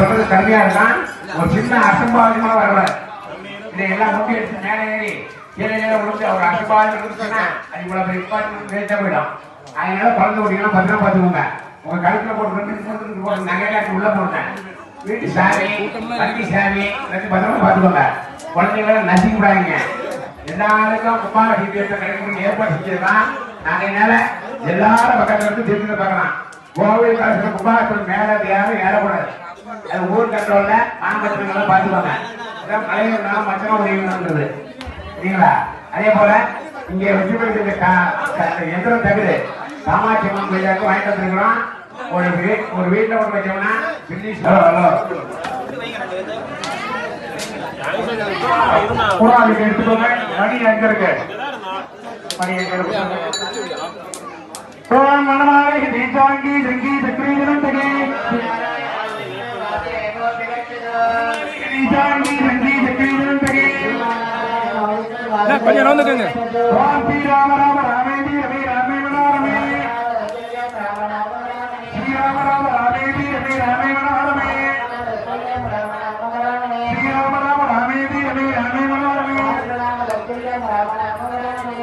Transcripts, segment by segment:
சொல்றது கம்மியா இருக்கான். ஒரு சின்ன அசம்பாவிதமா வரல இதை எல்லாம் முக்கிய எடுத்து மேலே ஏறி கீழே கீழே விழுந்து அவர் அசம்பாவிதம் இருந்துச்சுன்னா அது இவ்வளவு இம்பார்ட்மெண்ட் வேஸ்டா போயிடும். அதனால குழந்தை குட்டிகளை பத்திரம் பார்த்துக்கோங்க. உங்க கழுத்துல போட்டு ரெண்டு போட்டு போட்டு நகையாட்டி உள்ள போட்டேன் வீட்டு சாமி வண்டி சாமி எல்லாத்தையும் பத்திரமா பார்த்துக்கோங்க. குழந்தைகளை நசிக்க கூடாதுங்க எல்லாருக்கும் குமார சீக்கிரத்தை கிடைக்கணும் ஏற்பாடு செஞ்சதுதான் நாங்க என்னால எல்லாரும் பக்கத்துல இருந்து திருப்பி பார்க்கலாம். கோவில் கலசத்துல குமாரத்தில் மேலே யாரும் ஏறக்கூடாது ஊர் கண்ட்ரோல்ல மாங்கத்துல பார்த்துக்கோங்க இதான் மலையில மச்சமா சரிங்களா? அதே போல இங்க வெற்றி பெற்ற எந்திரம் தகுது. காமாட்சி அம்மன் கோயிலாக்கு வாங்கிட்டு வந்துருக்கிறோம் ஒரு வீ- ஒரு வீட்டில் ஒன்று வச்சோம்னா பின்னிஷ் ஹலோ ஹலோ கூடாதுக்கு எடுத்துக்கோங்க. மணி எங்க இருக்கு? மணி எங்க இருக்கு? ஓம் மனமாலை தீசாங்கி சங்கி சக்ரீஜனம் தகே கொஞ்சம் நோந்துக்குங்க ஓம் ஸ்ரீ ராம ராம ராமேதி ரமே ராமே மனோரமே ஸ்ரீ ராம ராம ராமேதி ரமே ராமே மனோரமே ஸ்ரீ ராம ராம ராமேதி ரமே ராமே மனோரமே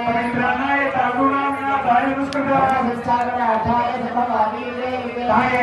பவித்ரானாய தாகுணாமினா தாயுஸ்கதா தாயை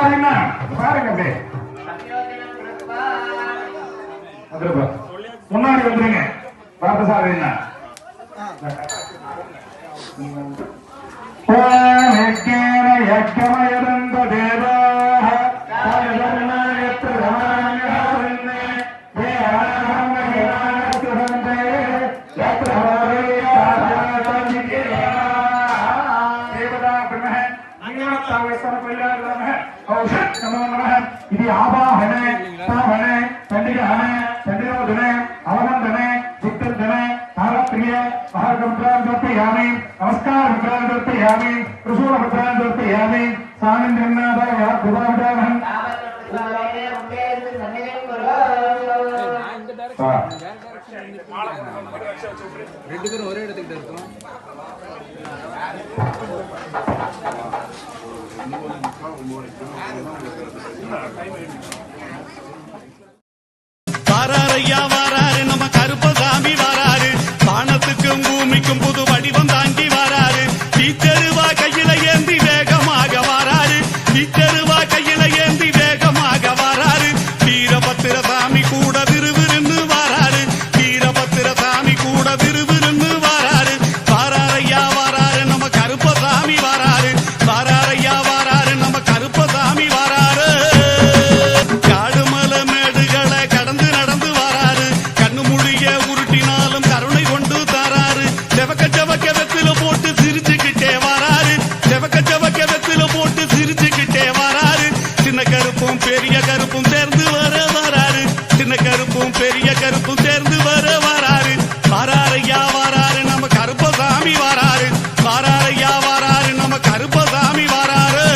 பார்த்ததாருன்னா பாருங்க அப்படியே. முன்னாடி வந்துருங்க. பார்த்தசாரி என்ன? ஓமேக்கேன நமோ நமः இது ஆவாஹன ஸ்தாபன சண்டிகான சண்டிரோதன அவமந்தன சித்தர்தன தாரப்ரிய மகாகம்ப்ரான் தர்ப்பயாமி நமஸ்கார முத்ரான் தர்ப்பயாமி ரிசூல முத்ரான் தர்ப்பயாமி சாமிந்திரநாதாய குபாவிதாமன் ரெண்டு பேரும் ஒரே இடத்துக்கிட்ட இருக்கோம் வாராரையா பெரிய கருப்பும் சேர்ந்து வர வராரு. சின்ன கருப்பும் பெரிய கருப்பும் சேர்ந்து வர வராரு. வாராரையா வாராரு நம்ம கருப்பசாமி வாராரு. வாராரையா வாராரு நம்ம கருப்பசாமி வாராரு.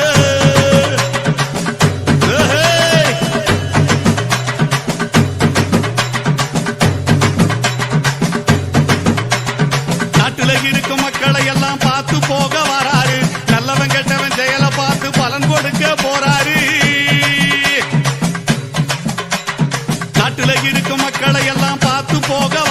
நாட்டுல இருக்கும் மக்களை எல்லாம் பார்த்து போக வராரு. நல்லவன் கெட்டவன் செயலை பார்த்து பலன் கொடுக்க போக வராரு